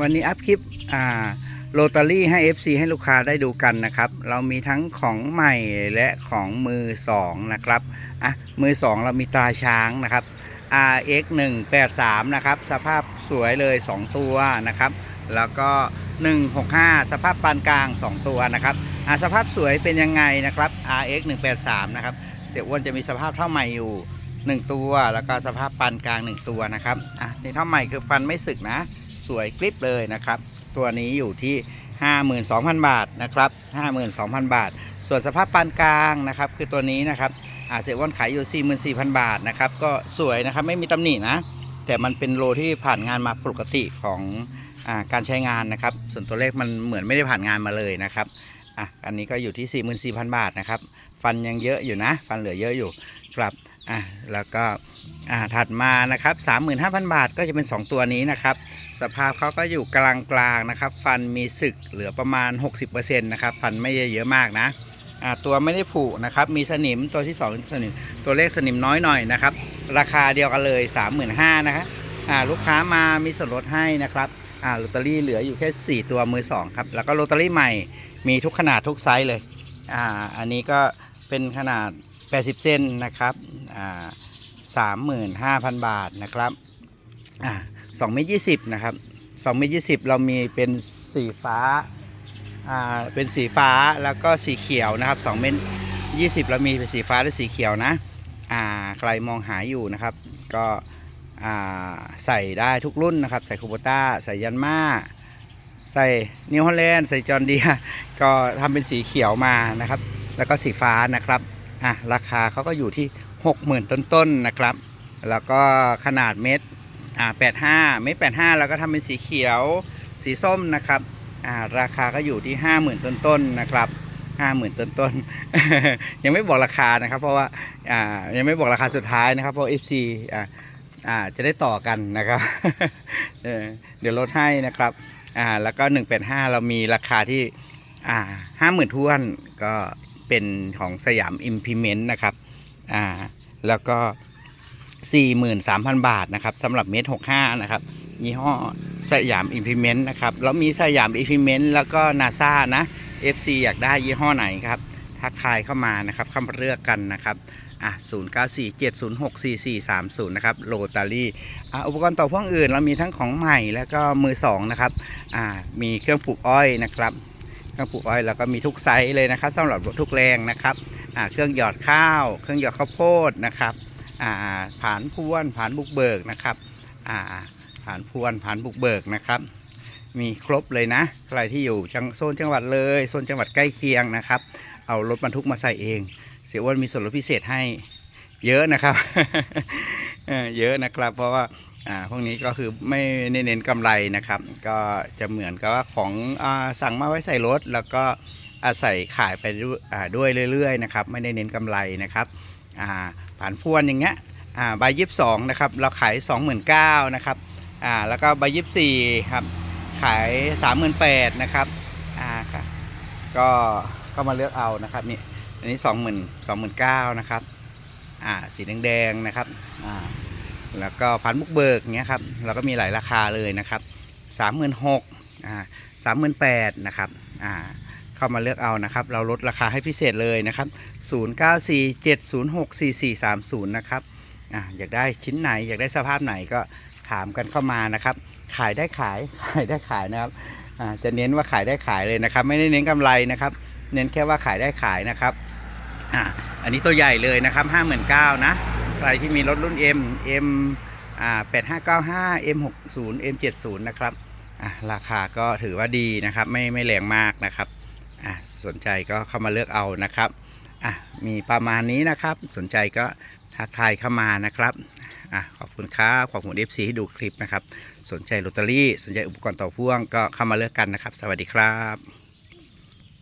วันนี้อัพคลิปอ่าโรตารี่ให้ FC ให้ลูกค้าได้ดูกันนะครับ เรามีทั้งของใหม่และของมือสองนะครับอะมือสองเรามีตราช้างนะครับ RX 183นะครับสภาพสวยเลย 2 ตัวนะครับ แล้วก็ 165 สภาพปานกลาง 2 ตัวนะครับอะสภาพสวยเป็นยังไงนะครับ RX 183นะครับเสียอ้วนจะมีสภาพเท่าใหม่อยู่ 1 ตัว แล้วก็สภาพปานกลาง 1 ตัวนะครับอะนี่เท่าใหม่คือฟันไม่สึกนะ สวยกริบเลยนะครับ ตัวนี้อยู่ที่ 52,000 บาทนะครับ 52,000 บาท ส่วนสภาพปานกลางนะครับ คือตัวนี้นะครับอาเสียอ้วนขายอยู่ 44,000 บาทนะครับ ก็สวยนะครับไม่มีตำหนินะ แต่มันเป็นโลที่ผ่านงานมาปกติของอการใช้งานนะครับ ส่วนตัวเลขมันเหมือนไม่ได้ผ่านงานมาเลยนะครับอะอันนี้ก็อยู่ที่ 44,000 บาทนะครับ ฟันยังเยอะอยู่นะ ฟันเหลือเยอะอยู่ครับ อะแล้วก็อ่าถัดมานะครับ 35,000 บาทก็จะเป็น 2 ตัวนี้นะครับ สภาพเขาก็อยู่กลางกลางๆนะครับ ฟันมีสึกเหลือประมาณ 60%นะครับฟันไม่เยอะมากนะอ่าตัวไม่ได้ผุนะครับมีสนิมตัวที่2สนิมตัวเลขสนิมน้อยหน่อยนะครับ ราคาเดียวกันเลย 35,000นะครับอ่าลูกค้ามามีส่วนลดให้นะครับอ่าลอตเตอรี่เหลืออยู่แค่ 4 ตัวมือ2ครับแล้วก็ลอตเตอรี่ใหม่มีทุกขนาดทุกไซส์เลยอ่าอันนี้ก็เป็นขนาด 80 เซนนะครับอ่า35,000บาทนะครับสอ่า2เมตร20นะครับ2เมตร20เรามีเป็นสีฟ้าเป็นสีฟ้าแล้วก็สีเขียวนะครับ2เมตร20เรามีเป็นสีฟ้าและสีเขียวนะใครมองหาอยู่นะครับ ก็ใส่ได้ทุกรุ่นนะครับ ใส่คูโบต้าใส่ยันมาใส่นิวฮอลแลนด์ใส่จอร์เดียก็ทำเป็นสีเขียวมานะครับ แล้วก็สีฟ้านะครับ อะราคาเขาก็อยู่ที่ 60,000 ต้นๆนนะครับ แล้วก็ขนาดเม็ดอ่า85 เม็ด85 แล้วก็ทำเป็นสีเขียวสีส้มนะครับอ่าราคาก็อยู่ที่ 50,000 ต้นๆนนะครับ50,000ต้นๆยังไม่บอกราคานะครับ เพราะว่าอ่ายังไม่บอกราคาสุดท้ายนะครับ เพราะ FC อ่าอ่าจะได้ต่อกันนะครับเออเดี๋ยวลดให้นะครับอ่าแล้วก็185เรามีราคาที่อ่าห้าหมื่นท้วนก็ เป็นของสยาม Implement นะครับอ่าแล้วก็ 43,000 บาทนะครับสำหรับเมตร65 นะครับยี่ห้อสยาม Implement นะครับแล้วมีสยาม Implement แล้วก็ NASA นะ FC อยากได้ยี่ห้อไหนครับ ทักทายเข้ามานะครับเข้ามาเลือกกันนะครับอะ0947064430 นะครับโรตารี่อะอุปกรณ์ต่อพ่วงอื่น เรามีทั้งของใหม่แล้วก็มือสองนะครับอ่ามีเครื่องปลูกอ้อยนะครับ เครื่องปลูกอ้อยแล้วก็มีทุกไซส์เลยนะครับสำหรับทุกแรงนะครับเครื่องหยอดข้าว เครื่องหยอดข้าวโพดนะครับอ่าผานพวนผานบุกเบิกนะครับอ่าผานพวนผานบุกเบิกนะครับ มีครบเลยนะ ใครที่อยู่จังโซนจังหวัดเลยโซนจังหวัดใกล้เคียงนะครับ เอารถบรรทุกมาใส่เอง เสียอ้วนมีส่วนลดพิเศษให้เยอะนะครับเยอะนะครับ เพราะว่า อ่าพวกนี้ก็คือไม่เน้นกำไรนะครับ ก็จะเหมือนกับว่าของอาสั่งมาไว้ใส่รถ แล้วก็อาศัยขายไปด้วยด้วยเรื่อยๆนะครับ ไม่ได้เน้นกำไรนะครับอ่าผ่านพวนอย่างเงี้ยอ่าใบยิบสองนะครับเราขาย29,000นะครับอ่าแล้วก็ใบยิบสี่ครับขาย38,000นะครับอ่าค่ะก็ก็มาเลือกเอานะครับนี่อันนี้สองหมื่นสองหมื่นเก้านะครับอ่าสีแดงๆนะครับอ่า แล้วก็พันบุกเบิกเงี้ยครับเราก็มีหลายราคาเลยนะครับสามหมื่นหกอ่าสามหมื่นแปดนะครับอ่าเข้ามาเลือกเอานะครับ เราลดราคาให้พิเศษเลยนะครับศูนย์เก้าสี่เจ็ดศูนย์หกสี่สี่สามศูนย์นะครับอ่าอยากได้ชิ้นไหนอยากได้สภาพไหนก็ถามกันเข้ามานะครับ ขายได้ขายขายได้ขายนะครับอ่าจะเน้นว่าขายได้ขายเลยนะครับ ไม่ได้เน้นกำไรนะครับ เน้นแค่ว่าขายได้ขายนะครับอ่าอันนี้ตัวใหญ่เลยนะครับ59,000นะ ใครที่มีรถรุ่น M M 8595 M 60 M 70นะครับราคาก็ถือว่าดีนะครับไม่ไม่แรงมากนะครับอ่าสนใจก็เข้ามาเลือกเอานะครับอะมีประมาณนี้นะครับ สนใจก็ทักทายเข้ามานะครับอะขอบคุณครับขอบคุณ FC ที่ดูคลิปนะครับ สนใจลอตเตอรี่ สนใจอุปกรณ์ต่อพ่วงก็เข้ามาเลือกกันนะครับ สวัสดีครับ